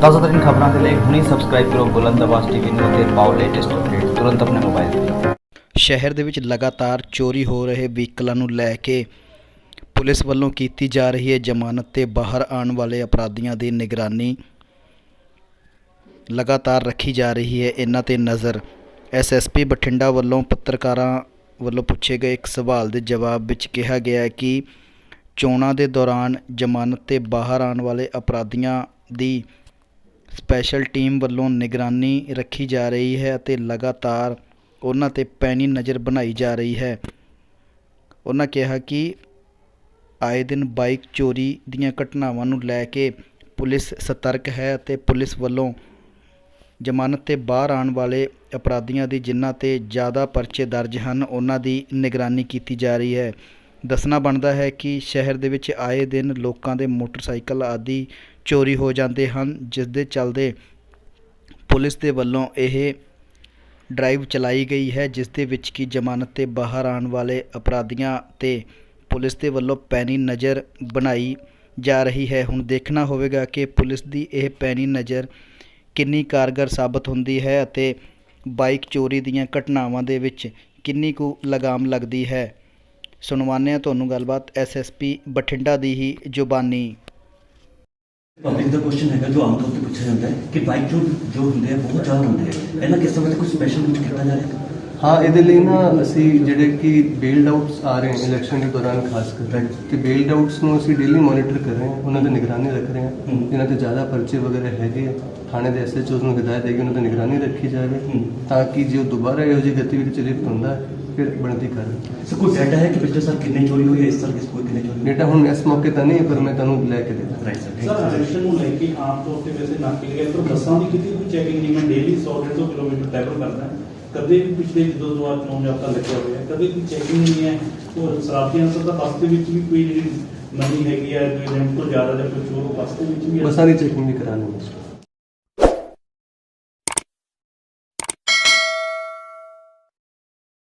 ਤਾਜ਼ਾ ਖਬਰਾਂ ਦੇ ਲਈ ਹੁਣੀ ਸਬਸਕ੍ਰਾਈਬ ਕਰੋ ਬੁਲੰਦ ਆਵਾਜ਼ ਟੀਵੀ ਨੂੰ ਅਤੇ ਪਾਓ ਲੇਟੈਸਟ ਅਪਡੇਟ ਤੁਰੰਤ ਆਪਣੇ ਮੋਬਾਈਲ ਤੇ। ਸ਼ਹਿਰ ਦੇ ਵਿੱਚ ਲਗਾਤਾਰ ਚੋਰੀ ਹੋ ਰਹੇ ਵਹੀਕਲਾਂ ਨੂੰ ਲੈ ਕੇ ਪੁਲਿਸ ਵੱਲੋਂ ਕੀਤੀ ਜਾ ਰਹੀ ਹੈ ਜ਼ਮਾਨਤ ਤੇ ਬਾਹਰ ਆਉਣ ਵਾਲੇ ਅਪਰਾਧੀਆਂ ਦੀ ਨਿਗਰਾਨੀ ਲਗਾਤਾਰ ਰੱਖੀ ਜਾ ਰਹੀ ਹੈ। ਇਹਨਾਂ ਤੇ ਨਜ਼ਰ ਐਸਐਸਪੀ ਬਠਿੰਡਾ ਵੱਲੋਂ ਪੱਤਰਕਾਰਾਂ ਵੱਲੋਂ ਪੁੱਛੇ ਗਏ ਇੱਕ ਸਵਾਲ ਦੇ ਜਵਾਬ ਵਿੱਚ ਕਿਹਾ ਗਿਆ ਹੈ ਕਿ ਚੋਣਾਂ ਦੇ ਦੌਰਾਨ ਜ਼ਮਾਨਤ ਤੇ ਬਾਹਰ ਆਉਣ ਵਾਲੇ ਅਪਰਾਧੀਆਂ ਦੀ ਸਪੈਸ਼ਲ ਟੀਮ ਵੱਲੋਂ ਨਿਗਰਾਨੀ ਰੱਖੀ ਜਾ ਰਹੀ ਹੈ ਅਤੇ ਲਗਾਤਾਰ ਉਹਨਾਂ ਤੇ ਪੈਣੀ ਨਜ਼ਰ ਬਣਾਈ ਜਾ ਰਹੀ ਹੈ। ਉਹਨਾਂ ਕਿਹਾ ਕਿ ਆਏ ਦਿਨ ਬਾਈਕ ਚੋਰੀ ਦੀਆਂ ਘਟਨਾਵਾਂ ਨੂੰ ਲੈ ਕੇ ਪੁਲਿਸ ਸਤਰਕ ਹੈ ਅਤੇ ਪੁਲਿਸ ਵੱਲੋਂ ਜ਼ਮਾਨਤ ਤੇ ਬਾਹਰ ਆਉਣ ਵਾਲੇ ਅਪਰਾਧੀਆਂ ਦੀ ਜਿਨ੍ਹਾਂ ਤੇ ਜ਼ਿਆਦਾ ਪਰਚੇ ਦਰਜ ਹਨ, ਉਹਨਾਂ ਦੀ ਨਿਗਰਾਨੀ ਕੀਤੀ ਜਾ ਰਹੀ ਹੈ। ਦੱਸਣਾ ਬਣਦਾ ਹੈ ਕਿ ਸ਼ਹਿਰ ਦੇ ਵਿੱਚ ਆਏ ਦਿਨ ਲੋਕਾਂ ਦੇ ਮੋਟਰਸਾਈਕਲ ਆਦਿ ਚੋਰੀ ਹੋ ਜਾਂਦੇ ਹਨ, ਜਿਸ ਦੇ ਚੱਲਦੇ ਪੁਲਿਸ ਦੇ ਵੱਲੋਂ ਇਹ ਡਰਾਈਵ ਚਲਾਈ ਗਈ ਹੈ, ਜਿਸ ਦੇ ਵਿੱਚ ਕਿ ਜ਼ਮਾਨਤ ਤੇ ਬਾਹਰ ਆਉਣ ਵਾਲੇ ਅਪਰਾਧੀਆਂ ਤੇ ਪੁਲਿਸ ਦੇ ਵੱਲੋਂ ਪੈਣੀ ਨਜ਼ਰ ਬਣਾਈ ਜਾ ਰਹੀ ਹੈ। ਹੁਣ ਦੇਖਣਾ ਹੋਵੇਗਾ ਕਿ ਪੁਲਿਸ ਦੀ ਇਹ ਪੈਣੀ ਨਜ਼ਰ ਕਿੰਨੀ ਕਾਰਗਰ ਸਾਬਤ ਹੁੰਦੀ ਹੈ ਅਤੇ ਬਾਈਕ ਚੋਰੀ ਦੀਆਂ ਘਟਨਾਵਾਂ ਦੇ ਵਿੱਚ ਕਿੰਨੀ ਕੁ ਲਗਾਮ ਲੱਗਦੀ ਹੈ। ਸੁਣਵਾਉਂਦੇ ਹਾਂ ਤੁਹਾਨੂੰ ਗੱਲਬਾਤ ਐਸਐਸਪੀ ਬਠਿੰਡਾ ਦੀ ਹੀ ਜ਼ੁਬਾਨੀ। ਪਬਲਿਕ ਦਾ ਕੁਐਸਚਨ ਹੈਗਾ ਜੋ ਆਮ ਤੌਰ ਤੇ ਪੁੱਛਿਆ ਜਾਂਦਾ ਹੈ ਕਿ ਬਾਈਕ ਜੋ ਜੋ ਹੁੰਦੇ ਆ ਬਹੁਤ ਜ਼ਿਆਦਾ ਹੁੰਦੇ ਆ। ਇਹਨਾਂ ਕਿਸ ਤਰ੍ਹਾਂ ਦਾ ਕੋਈ ਸਪੈਸ਼ਲ ਕੁਝ ਕੀਤਾ ਜਾ ਰਿਹਾ ਹਾਂ? ਇਹਦੇ ਲਈ ਨਾ ਅਸੀਂ ਜਿਹੜੇ ਕਿ ਬੇਲਡ ਆਊਟਸ ਆ ਰਹੇ ਹਨ ਇਲੈਕਸ਼ਨ ਦੇ ਦੌਰਾਨ ਖਾਸ ਕਰ ਤੇ ਬੇਲਡ ਆਊਟਸ ਨੂੰ ਅਸੀਂ ਡੇਲੀ ਮੋਨੀਟਰ ਕਰ ਰਹੇ ਹਾਂ। ਉਹਨਾਂ ਦੀ ਨਿਗਰਾਨੀ ਰੱਖ ਰਹੇ ਹਾਂ। ਇਹਨਾਂ ਤੇ ਜ਼ਿਆਦਾ ਪਰਚੇ ਵਗੈਰਾ ਹੈਗੇ ਆ ਥਾਣੇ ਦੇ ਐਸਐਚਓਸ ਨੂੰ ਹਦਾਇਤ ਹੈ ਕਿ ਉਹਨਾਂ ਦੀ ਨਿਗਰਾਨੀ ਰੱਖੀ ਜਾਵੇ ਹੂੰ। ਤਾਂ ਕਿ ਜੇ ਉਹ ਦੁਬਾਰਾ ਇਹੋ ਜਿਹੀ ਗਤੀਵਿਧੀ ਚ ਲਿਪਤ ਹੁੰਦਾ ਹੈ, ਫਿਰ ਬਣਦੀ ਕਰ ਸੋ ਕੋਈ ਡਾਟਾ ਹੈ ਕਿ ਪਿਛਲੇ ਸਾਲ ਕਿੰਨੇ ਚੋਰੀ ਹੋਈ ਹੈ? ਇਸ ਸਾਲ ਕਿਸ ਕੋਈ ਕਿੰਨੇ ਚੋਰੀ ਡੇਟਾ ਹੁਣ ਇਸ ਮੌਕੇ ਤਾਂ ਨਹੀਂ ਹੈ, ਪਰ ਮੈਂ ਤੁਹਾਨੂੰ ਲੈ ਕੇ ਦੇ ਦਾਂ ਰਾਈਟ ਸਰ ਸਰ ਇਲੈਕਸ਼ਨ ਨੂੰ ਲੈ ਕੇ ਆਮ ਤੌਰ ਤੇ ਵੈਸੇ ਨਾਕੇ ਲਗਾਏ ਪਰ ਬੱਸਾਂ ਦੀ ਕਿਤੇ ਕੋਈ ਚੈਕਿੰਗ ਨਹੀਂ ਮੈਂ ਡੇਲੀ 100 150 ਕਿਲੋਮੀਟਰ ਟਰੈਵਲ ਕਰਦਾ ਕਦੇ ਵੀ ਪਿਛਲੇ ਜਦੋਂ ਤੋਂ ਬਾਅਦ ਚੋਣ ਜਾਬਤਾ ਲੱਗਿਆ ਹੋਇਆ ਕਦੇ ਕੋਈ ਚੈਕਿੰਗ ਨਹੀਂ ਹੈ। ਔਰ ਸ਼ਰਾਬੀਆਂ ਅਨਸਰ ਦਾ ਬੱਸ ਦੇ ਵਿੱਚ ਵੀ ਕੋਈ ਜਿਹੜੀ ਨਵੀਂ ਹੈਗੀ ਹੈ ਕੋਈ ਲਿਮਟ ਤੋਂ ਜ਼ਿਆਦਾ ਜਾਂ ਕੋਈ ਚੋਰ ਬੱਸ ਦੇ ਵਿੱਚ ਵੀ। ਬਸਾਂ ਦੀ ਚੈਕਿੰਗ ਵੀ ਕਰਾਣੀ ਹੈ